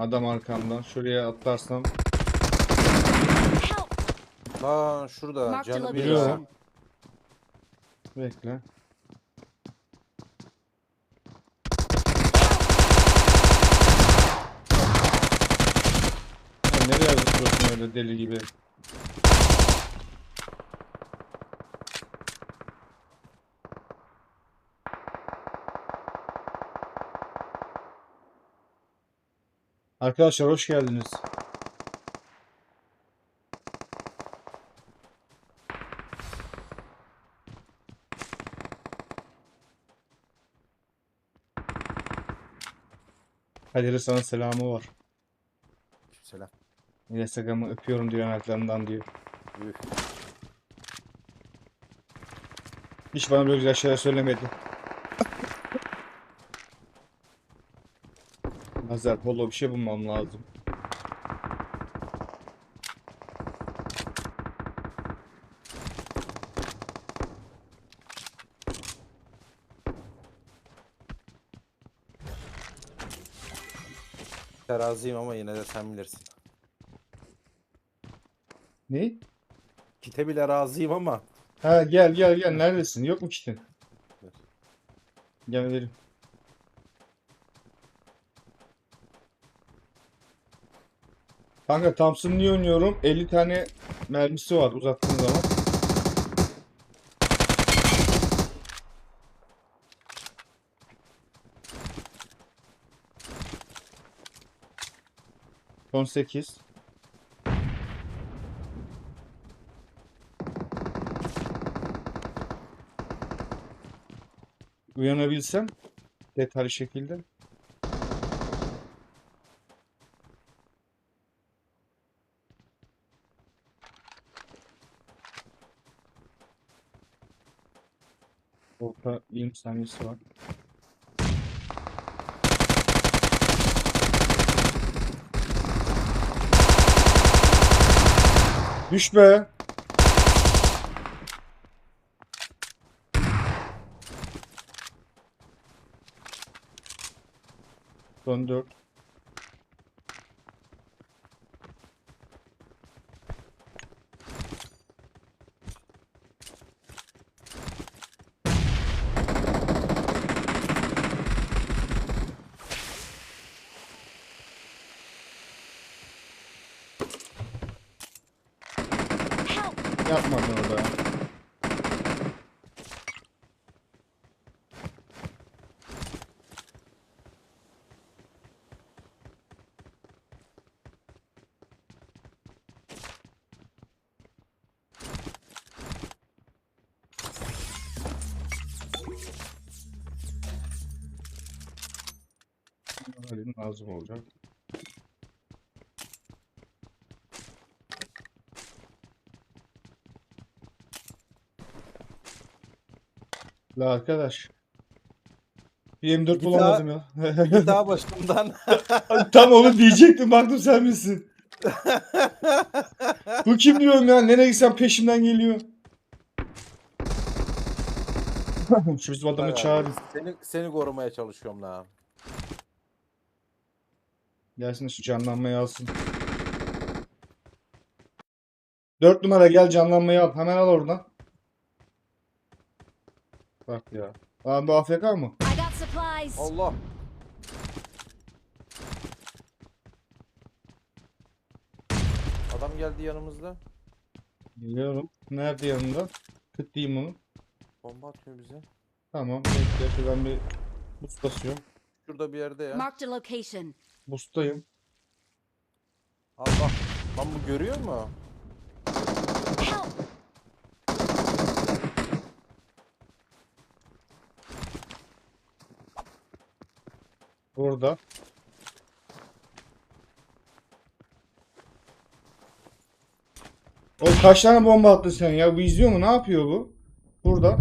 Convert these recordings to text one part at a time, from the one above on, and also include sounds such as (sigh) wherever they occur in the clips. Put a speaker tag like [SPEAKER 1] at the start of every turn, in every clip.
[SPEAKER 1] Adam arkamdan. Şuraya atlarsam.
[SPEAKER 2] Lan şurada
[SPEAKER 3] Mark the
[SPEAKER 2] canı bir ya.
[SPEAKER 1] Bekle. Ya nereye zıplıyorsun öyle deli gibi? Arkadaşlar hoş geldiniz. Kadir'e sana selamı var.
[SPEAKER 2] Selam.
[SPEAKER 1] Instagram'ı öpüyorum diyor yanaklarından diyor.
[SPEAKER 2] Üf.
[SPEAKER 1] Hiç bana böyle güzel şeyler söylemedi. Lazer polo bir şey bulmam lazım.
[SPEAKER 2] Teraziyim ama yine de sen bilirsin.
[SPEAKER 1] Ne?
[SPEAKER 2] Kite bile razıyım ama.
[SPEAKER 1] Ha gel gel gel neredesin? Yok mu kitin? Gel verim. Kanka Thompson niye oynuyorum? 50 tane mermisi var uzattığın zaman. Son 8. Uyanabilsem detaylı şekilde. Saniyesi var. Düş be. Son 4. Halin lazım olacak. La arkadaş. Bir M4
[SPEAKER 2] Git
[SPEAKER 1] bulamadım ya.
[SPEAKER 2] Bir (laughs) daha başımdan.
[SPEAKER 1] Tam onu diyecektim baktım sen misin? Bu kim diyorum ya? Nereye gitsem peşimden geliyor. (laughs) Şu bizim adamı çağırın.
[SPEAKER 2] Seni, seni korumaya çalışıyorum lan.
[SPEAKER 1] Gelsin şu canlanmayı alsın. Dört numara gel canlanmayı al. Hemen al oradan. Bak ya. Aa bu AFK mı?
[SPEAKER 2] Allah. Adam geldi yanımızda.
[SPEAKER 1] Biliyorum. Nerede yanında? Tıklayayım onu.
[SPEAKER 2] Bomba atıyor bize.
[SPEAKER 1] Tamam. Bekle şuradan bir boost basıyorum.
[SPEAKER 2] Şurada bir yerde ya.
[SPEAKER 3] Marked a location.
[SPEAKER 1] Boost'tayım.
[SPEAKER 2] Allah. Lan bu görüyor mu?
[SPEAKER 1] Burada. O kaç tane bomba attı sen ya? Bu izliyor mu? Ne yapıyor bu? Burada.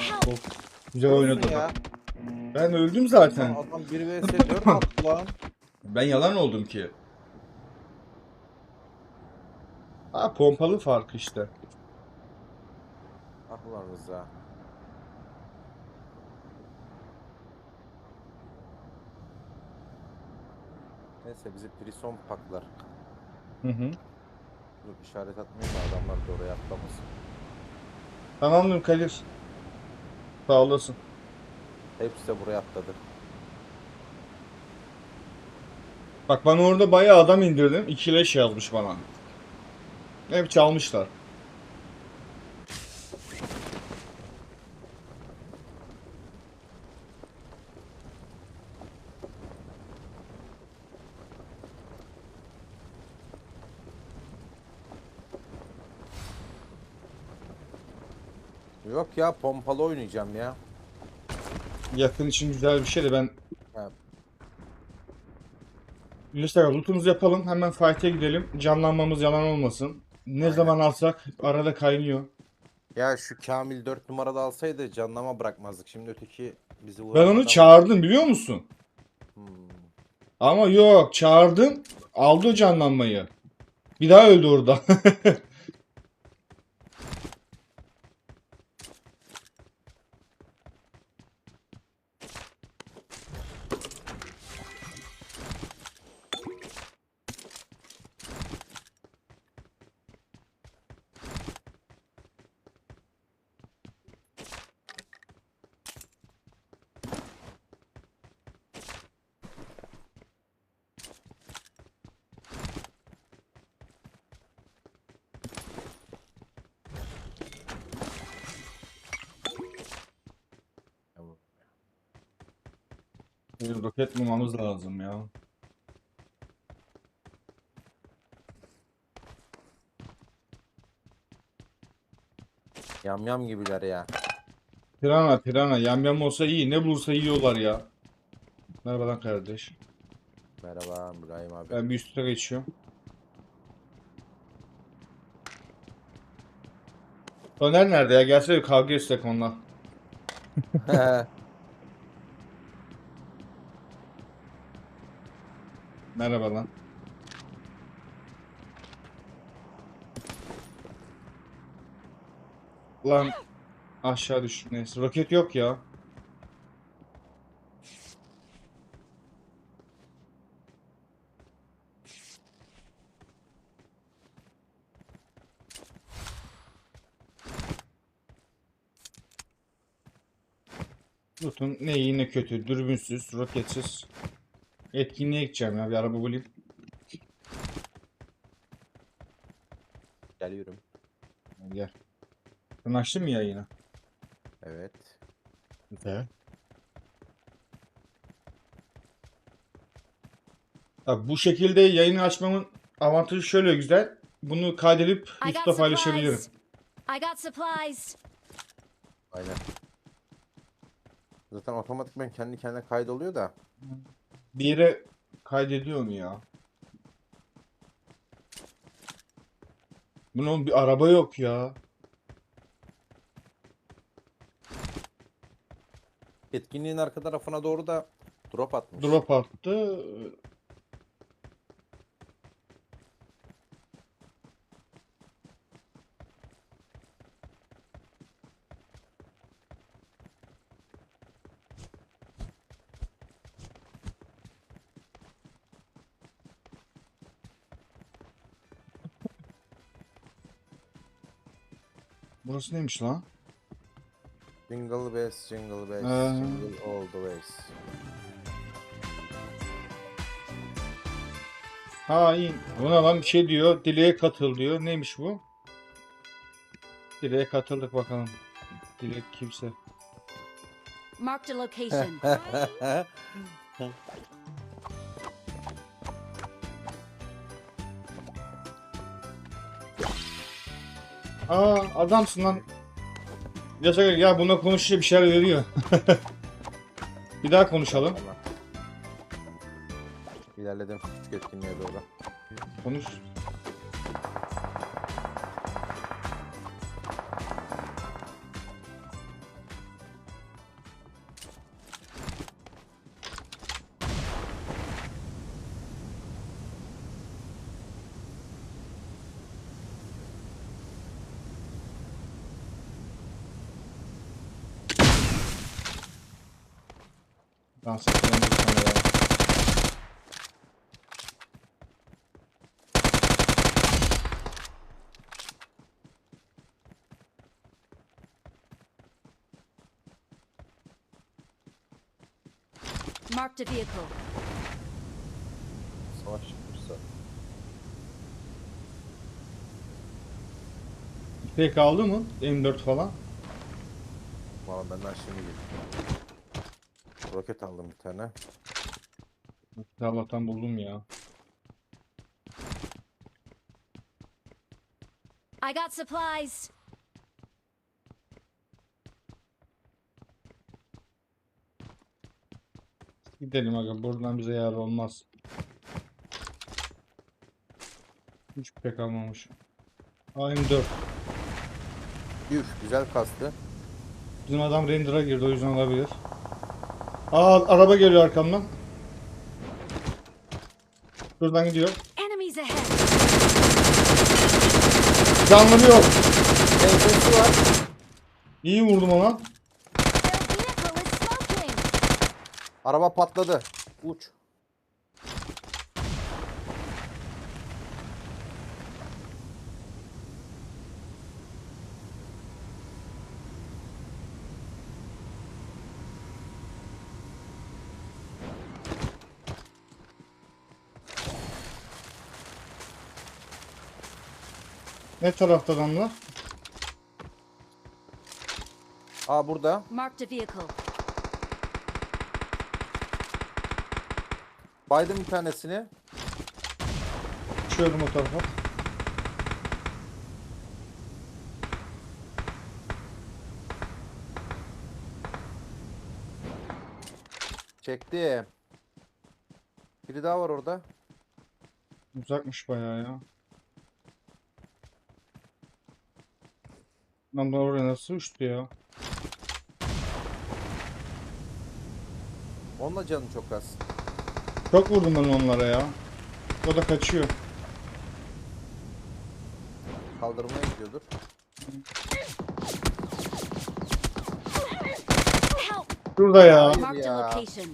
[SPEAKER 3] Help!
[SPEAKER 1] Güzel oynadı.
[SPEAKER 2] ya.
[SPEAKER 1] Ben öldüm zaten.
[SPEAKER 2] Adam 1 vs 4 (laughs) attı lan.
[SPEAKER 1] Ben yalan oldum ki. Ha pompalı farkı işte.
[SPEAKER 2] Ah ulan Rıza. Neyse bizi prison paklar.
[SPEAKER 1] Hı hı.
[SPEAKER 2] Dur işaret atmayayım da adamlar da oraya atlamasın.
[SPEAKER 1] Tamamdır Kadir. Sağ olasın.
[SPEAKER 2] Hepsi de buraya atladı.
[SPEAKER 1] Bak ben orada bayağı adam indirdim. İki leş yazmış bana. Hep çalmışlar.
[SPEAKER 2] Yok ya pompalı oynayacağım ya.
[SPEAKER 1] Yakın için güzel bir şey de ben...
[SPEAKER 2] Ha.
[SPEAKER 1] Lütfen lootumuzu yapalım. Hemen fight'e gidelim. Canlanmamız yalan olmasın. Ne
[SPEAKER 2] Aynen.
[SPEAKER 1] zaman alsak arada kaynıyor.
[SPEAKER 2] Ya şu Kamil 4 numarada alsaydı canlama bırakmazdık. Şimdi öteki bizi
[SPEAKER 1] Ben onu çağırdım biliyor musun?
[SPEAKER 2] Hmm.
[SPEAKER 1] Ama yok çağırdım. Aldı o canlanmayı. Bir daha öldü orada. (laughs)
[SPEAKER 2] Tamam.
[SPEAKER 1] Bir roket bulmamız lazım ya.
[SPEAKER 2] Yam yam gibiler ya.
[SPEAKER 1] Pirana pirana yamyam olsa iyi. Ne bulursa yiyorlar ya. Merhaba lan kardeş.
[SPEAKER 2] Merhaba İbrahim abi.
[SPEAKER 1] Ben bir üstüne geçiyorum. Öner nerede ya? Gelsene bir kavga etsek onunla. (laughs) Merhaba lan. Lan aşağı düştü neyse. Roket yok ya. Lutun ne iyi ne kötü. Dürbünsüz, roketsiz. Etkinliğe gideceğim ya. Bir araba bulayım.
[SPEAKER 2] Geliyorum.
[SPEAKER 1] Gel. Sen açtın mı yayını?
[SPEAKER 2] Evet.
[SPEAKER 1] Bak bu şekilde yayını açmamın avantajı şöyle güzel. Bunu kaydedip YouTube'da paylaşabilirim.
[SPEAKER 3] I got supplies.
[SPEAKER 2] Aynen. Zaten otomatikman kendi kendine kaydoluyor da.
[SPEAKER 1] Bir yere kaydediyor mu ya? Bunun bir araba yok ya.
[SPEAKER 2] Etkinliğin arka tarafına doğru da drop atmış.
[SPEAKER 1] Drop attı. Burası neymiş lan?
[SPEAKER 2] Jingle bells, jingle bells,
[SPEAKER 1] Ee.
[SPEAKER 2] jingle all the ways.
[SPEAKER 1] Hain. Buna lan bir şey diyor. Dileğe katıl diyor. Neymiş bu? Dileğe katıldık bakalım. Dilek kimse.
[SPEAKER 3] Marked a location. (laughs)
[SPEAKER 1] Aa adamsın lan. Yaşa ya buna konuşunca bir şeyler veriyor. (laughs) bir daha konuşalım.
[SPEAKER 2] Tamam. İlerledim küçük etkinliğe doğru.
[SPEAKER 1] Konuş.
[SPEAKER 3] Marked a vehicle.
[SPEAKER 2] Savaş çıkmışsa.
[SPEAKER 1] Pek aldı mı? M4 falan.
[SPEAKER 2] Valla benden şimdi geliyor. Roket aldım bir tane.
[SPEAKER 1] Allah'tan buldum ya.
[SPEAKER 3] I got supplies.
[SPEAKER 1] Gidelim aga buradan bize yar olmaz. Hiç pek almamış. AM4.
[SPEAKER 2] Üf güzel kastı.
[SPEAKER 1] Bizim adam render'a girdi o yüzden olabilir. Aa araba geliyor arkamdan. Şuradan gidiyor.
[SPEAKER 3] Ahead.
[SPEAKER 1] Canlanıyor.
[SPEAKER 2] Tensesi var.
[SPEAKER 1] İyi vurdum ona.
[SPEAKER 2] Araba patladı. Uç.
[SPEAKER 1] Ne tarafta adamlar?
[SPEAKER 2] Aa burada.
[SPEAKER 3] Marked a vehicle.
[SPEAKER 2] Baydım bir tanesini.
[SPEAKER 1] Uçuyorum o tarafa.
[SPEAKER 2] Çekti. Biri daha var orada.
[SPEAKER 1] Uzakmış bayağı ya. Lan bu oraya nasıl uçtu ya?
[SPEAKER 2] Onunla canı çok az.
[SPEAKER 1] Çok vurdum ben onlara ya. O da kaçıyor.
[SPEAKER 2] Kaldırmaya gidiyordur.
[SPEAKER 1] Şurada ya.
[SPEAKER 2] Hayır
[SPEAKER 3] Marked a
[SPEAKER 2] ya.
[SPEAKER 3] location.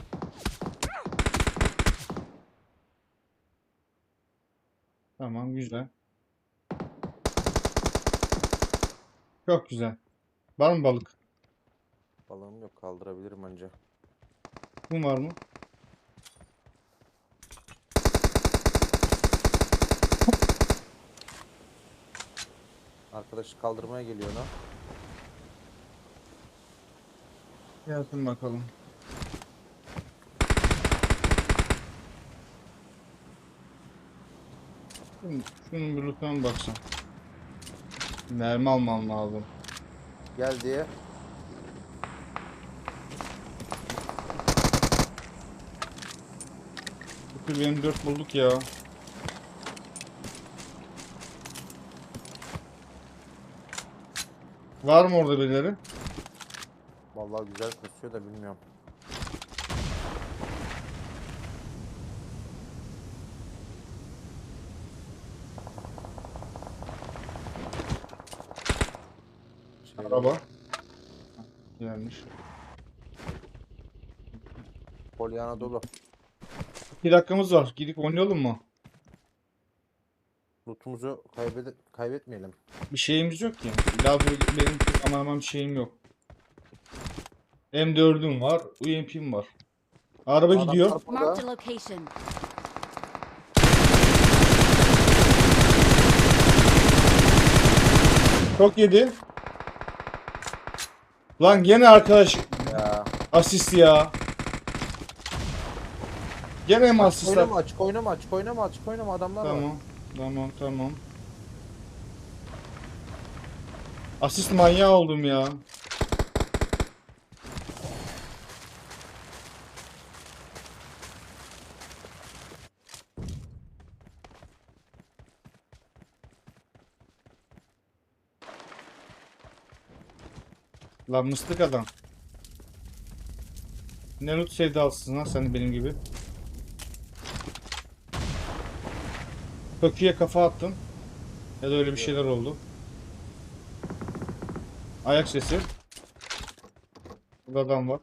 [SPEAKER 1] Tamam güzel. Çok güzel. Var mı balık?
[SPEAKER 2] Balığım yok kaldırabilirim anca.
[SPEAKER 1] Kum var mı?
[SPEAKER 2] Arkadaş kaldırmaya geliyor ona.
[SPEAKER 1] Gelsin bakalım. Şunun, şunun bir mı baksam? Mermi almam lazım.
[SPEAKER 2] Gel diye.
[SPEAKER 1] Bir benim 4 bulduk ya. Var mı orada birileri?
[SPEAKER 2] Vallahi güzel kasıyor da bilmiyorum. Şey,
[SPEAKER 1] Araba. Gelmiş.
[SPEAKER 2] Polyana dolu.
[SPEAKER 1] 2 dakikamız var. Gidip oynayalım mı?
[SPEAKER 2] Lootumuzu kaybede kaybetmeyelim.
[SPEAKER 1] Bir şeyimiz yok ki. Böyle benim bir şeyim yok. M4'üm var. UMP'm var. Araba
[SPEAKER 2] Adamlar
[SPEAKER 1] gidiyor.
[SPEAKER 2] burada.
[SPEAKER 3] Marked a location.
[SPEAKER 1] Çok yedi. Lan gene arkadaş
[SPEAKER 2] Ya.
[SPEAKER 1] asist ya. Gene mi asist?
[SPEAKER 2] Oynama açık oynama açık oynama açık oynama adamlar var.
[SPEAKER 1] Tamam. Tamam tamam. Asist manyağı oldum ya. Lan mıstık adam. Ne loot sevdalısın lan sen benim gibi. Köküye kafa attın. Ya da öyle bir şeyler oldu. Ayak sesi. Burada adam var.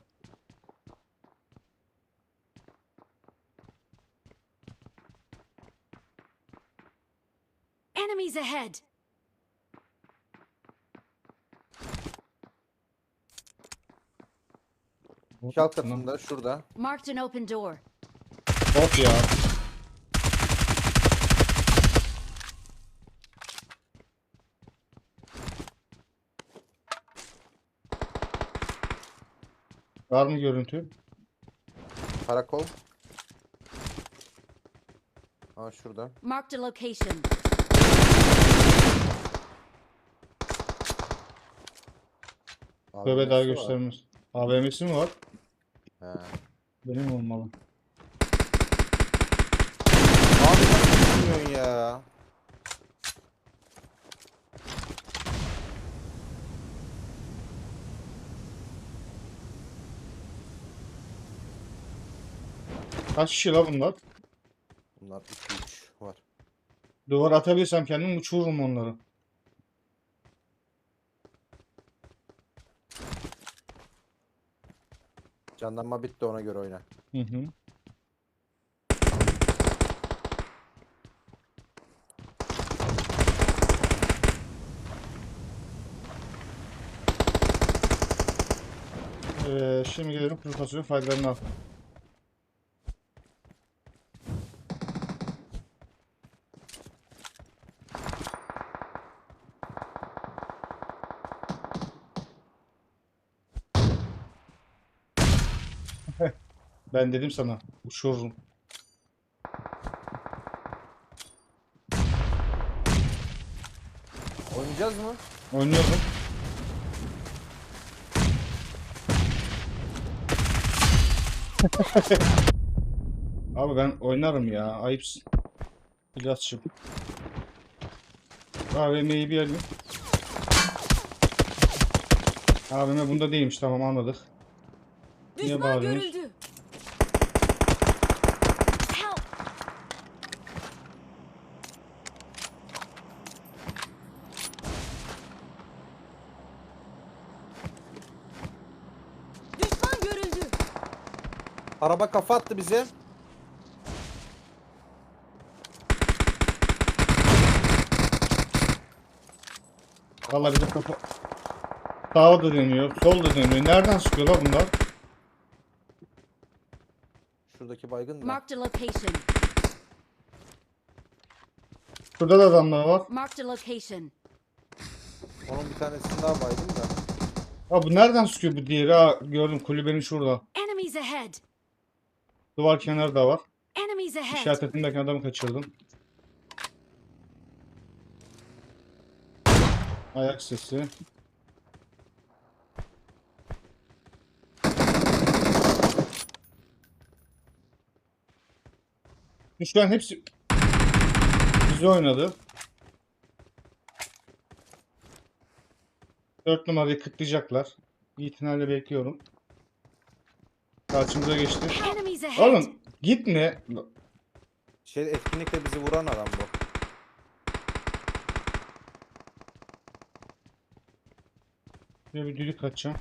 [SPEAKER 3] Enemies ahead.
[SPEAKER 2] Şal katında şurada.
[SPEAKER 3] Marked an open door.
[SPEAKER 1] Of ya. Var mı görüntü?
[SPEAKER 2] Karakol. Aa şurada.
[SPEAKER 3] Marked a location.
[SPEAKER 1] Tövbe
[SPEAKER 2] AVM'si
[SPEAKER 1] daha
[SPEAKER 2] var.
[SPEAKER 1] göstermez. AVM'si mi var?
[SPEAKER 2] He.
[SPEAKER 1] Benim olmalı.
[SPEAKER 2] Abi nasıl bilmiyorsun ya?
[SPEAKER 1] Kaç kişi la bunlar?
[SPEAKER 2] Bunlar 2-3 var.
[SPEAKER 1] Duvar atabilirsem kendim uçururum onları.
[SPEAKER 2] Canlanma bitti ona göre oyna.
[SPEAKER 1] Hı hı. Ee, şimdi gelelim kuru fasulye faydalarına. Ben dedim sana uçururum.
[SPEAKER 2] Oynayacağız mı?
[SPEAKER 1] Oynuyorum. (laughs) Abi ben oynarım ya. Ayıpsın. İlaççım. AVM'yi bir alayım. AVM bunda değilmiş tamam anladık. Niye
[SPEAKER 3] Düşman görüldü. Help! Düşman görüldü.
[SPEAKER 2] Araba kafa attı bize.
[SPEAKER 1] Vallahi bir de kafa... Sağa da dönüyor, sol da dönüyor. Nereden sıkıyorlar bunlar?
[SPEAKER 2] Şuradaki baygın da.
[SPEAKER 3] Marked a location.
[SPEAKER 1] Şurada da adamlar var.
[SPEAKER 3] Marked a location.
[SPEAKER 2] Onun bir tanesini daha baygın da.
[SPEAKER 1] Ha bu nereden sıkıyor bu diğeri? Ha gördüm kulübenin şurada.
[SPEAKER 3] Enemies ahead.
[SPEAKER 1] Duvar kenarı da var. İşaret ettiğimdeki adamı kaçırdım. Ayak sesi. Şu an hepsi bizi oynadı. 4 numarayı kıtlayacaklar. İtinayla bekliyorum. Karşımıza geçti.
[SPEAKER 3] Enemies ahead.
[SPEAKER 1] Oğlum gitme.
[SPEAKER 2] Şey etkinlikle bizi vuran adam bu.
[SPEAKER 1] Şuraya bir düdük atacağım.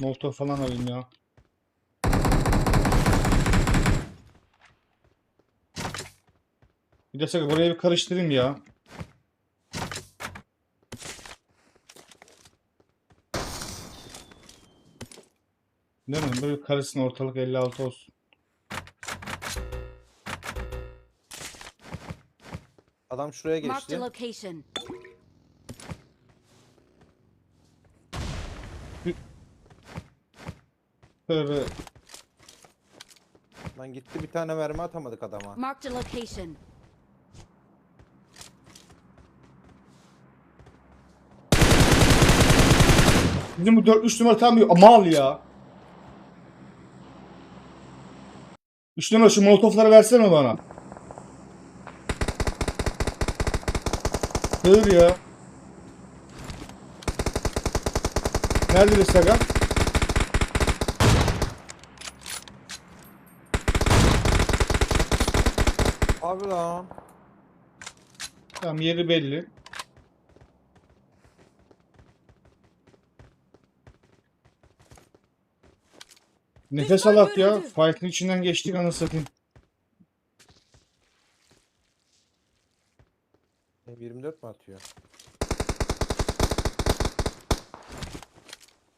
[SPEAKER 1] Molotov falan alayım ya. Bir de sakın burayı bir karıştırayım ya. Değil mi? Böyle karışsın ortalık 56 olsun.
[SPEAKER 2] Adam şuraya
[SPEAKER 3] Marked
[SPEAKER 2] geçti.
[SPEAKER 3] a location.
[SPEAKER 1] Böyle
[SPEAKER 2] Lan gitti bir tane mermi atamadık adama.
[SPEAKER 3] Marked a location.
[SPEAKER 1] Bizim bu 4 3 numara tam bir mal ya. 3 numara şu molotofları versene bana. Sığır ya. Nerede saga?
[SPEAKER 2] Abi lan.
[SPEAKER 1] Tamam yeri belli. Nefes alak ya. Fight'ın içinden geçtik anasını satayım.
[SPEAKER 2] M24 mi atıyor? atıyor.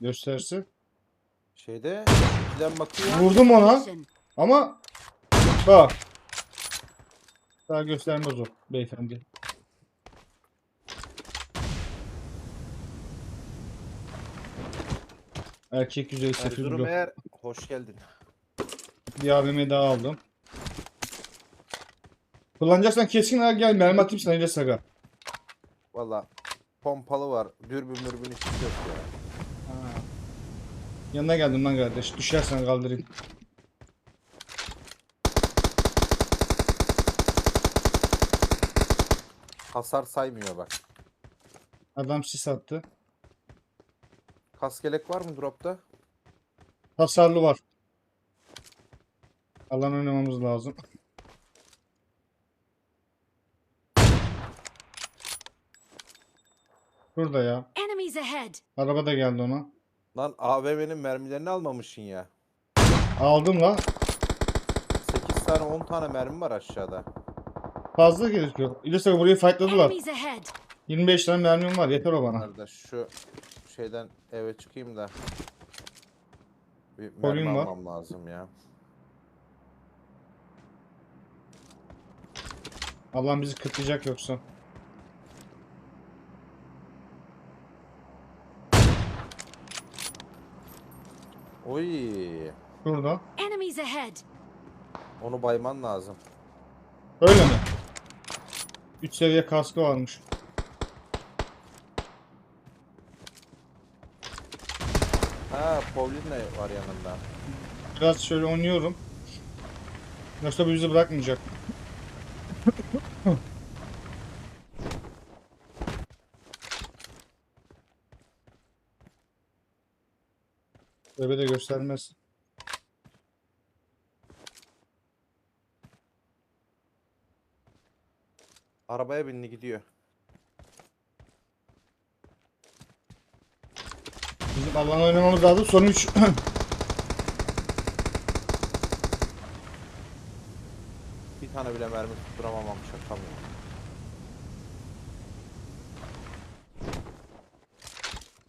[SPEAKER 1] Göstersin.
[SPEAKER 2] Şeyde ikiden bakıyor.
[SPEAKER 1] Vurdum ona. Ama bak. Daha göstermez o beyefendi. Erkek yüzey sefil bro.
[SPEAKER 2] eğer hoş geldin.
[SPEAKER 1] Bir AVM daha aldım. Kullanacaksan keskin gel mermi atayım sana ile saga.
[SPEAKER 2] Valla pompalı var. Dürbün mürbün hiç yok ya.
[SPEAKER 1] Yanına geldim lan kardeş. Düşersen kaldırayım.
[SPEAKER 2] Hasar saymıyor bak.
[SPEAKER 1] Adam sis attı.
[SPEAKER 2] Kaskelek var mı dropta?
[SPEAKER 1] Hasarlı var. Alan oynamamız lazım. Burada ya.
[SPEAKER 3] Enemies ahead.
[SPEAKER 1] Araba da geldi ona.
[SPEAKER 2] Lan AVM'nin mermilerini almamışsın ya.
[SPEAKER 1] Aldım la.
[SPEAKER 2] 8 tane 10 tane mermi var aşağıda.
[SPEAKER 1] Fazla gerek yok. İlyas'a burayı fightladılar.
[SPEAKER 3] Enemies ahead.
[SPEAKER 1] 25 tane mermim var. Yeter o bana.
[SPEAKER 2] Nerede şu şeyden eve çıkayım da. Bir
[SPEAKER 1] Koyun
[SPEAKER 2] mermi
[SPEAKER 1] var.
[SPEAKER 2] almam lazım ya.
[SPEAKER 1] Allah'ım bizi kıtlayacak yoksa.
[SPEAKER 2] Oy.
[SPEAKER 1] Şurada.
[SPEAKER 3] Enemies ahead.
[SPEAKER 2] Onu bayman lazım.
[SPEAKER 1] Öyle mi? 3 seviye kaskı varmış.
[SPEAKER 2] Ha, Pauline var yanında.
[SPEAKER 1] Biraz şöyle oynuyorum. Yoksa bizi bırakmayacak. Göstermez.
[SPEAKER 2] Arabaya bindi gidiyor.
[SPEAKER 1] Bizim Allah'ın oynamamız lazım. Son 3. (clears throat)
[SPEAKER 2] Bir tane bile mermi tutturamamam şaka mı?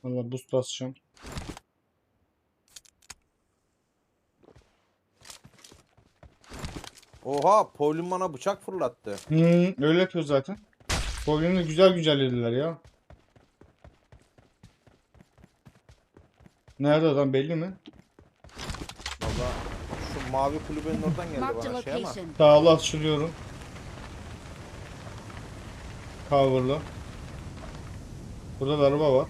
[SPEAKER 1] Valla boost basacağım.
[SPEAKER 2] Oha, Pauline bana bıçak fırlattı.
[SPEAKER 1] Hmm, öyle yapıyor zaten. Oyunu güzel güncellediler ya. Nerede adam belli mi?
[SPEAKER 2] Valla şu mavi kulübenin oradan geldi bana şey ama.
[SPEAKER 1] Sağlı açılıyorum. Cover'lı. Burada da araba var.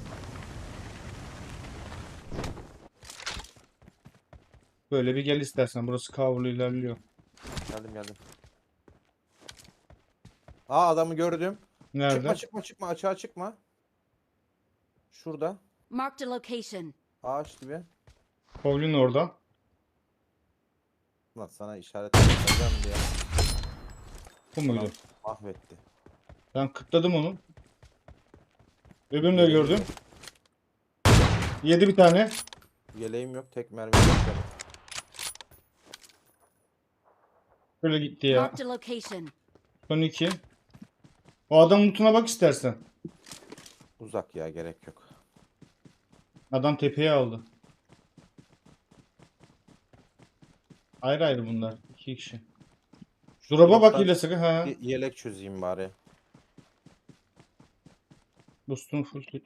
[SPEAKER 1] Böyle bir gel istersen. Burası cover'lı ilerliyor.
[SPEAKER 2] Geldim geldim. Aa adamı gördüm.
[SPEAKER 1] Nerede?
[SPEAKER 2] Çıkma çıkma çıkma açığa çıkma. Şurada.
[SPEAKER 3] Marked a location.
[SPEAKER 2] Ağaç gibi.
[SPEAKER 1] Pavlin orada.
[SPEAKER 2] Lan sana işaret edeceğim diye
[SPEAKER 1] Bu muydu?
[SPEAKER 2] mahvetti.
[SPEAKER 1] Ben kıtladım onu. Öbürünü de gördüm. Yedi bir tane.
[SPEAKER 2] Yeleğim yok tek mermi yok.
[SPEAKER 1] Böyle gitti ya. Son iki. O adamın lootuna bak istersen.
[SPEAKER 2] Uzak ya gerek yok.
[SPEAKER 1] Adam tepeye aldı. Ayrı ayrı bunlar. İki kişi. Drop'a bak ile sıkı. Ha.
[SPEAKER 2] Yelek çözeyim bari.
[SPEAKER 1] Boost'unu full tut.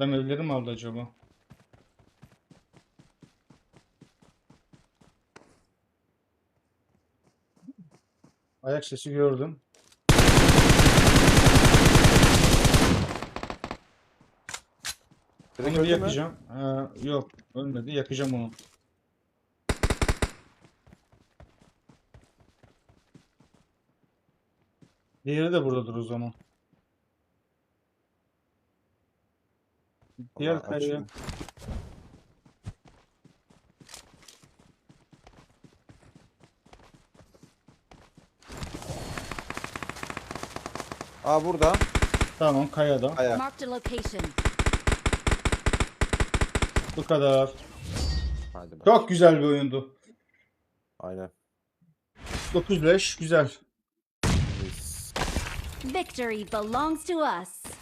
[SPEAKER 1] Adam evleri mi aldı acaba? Ayak sesi gördüm. Onu bir yakacağım. Ha, yok ölmedi. Yakacağım onu. Diğeri de buradadır o zaman. Diğer
[SPEAKER 2] Vallahi kareye. Aa burada.
[SPEAKER 1] Tamam kayada.
[SPEAKER 3] Kaya.
[SPEAKER 1] Bu kadar.
[SPEAKER 2] Hadi.
[SPEAKER 1] Çok güzel bir oyundu.
[SPEAKER 2] Aynen.
[SPEAKER 1] 9 leş güzel.
[SPEAKER 3] Victory belongs to us.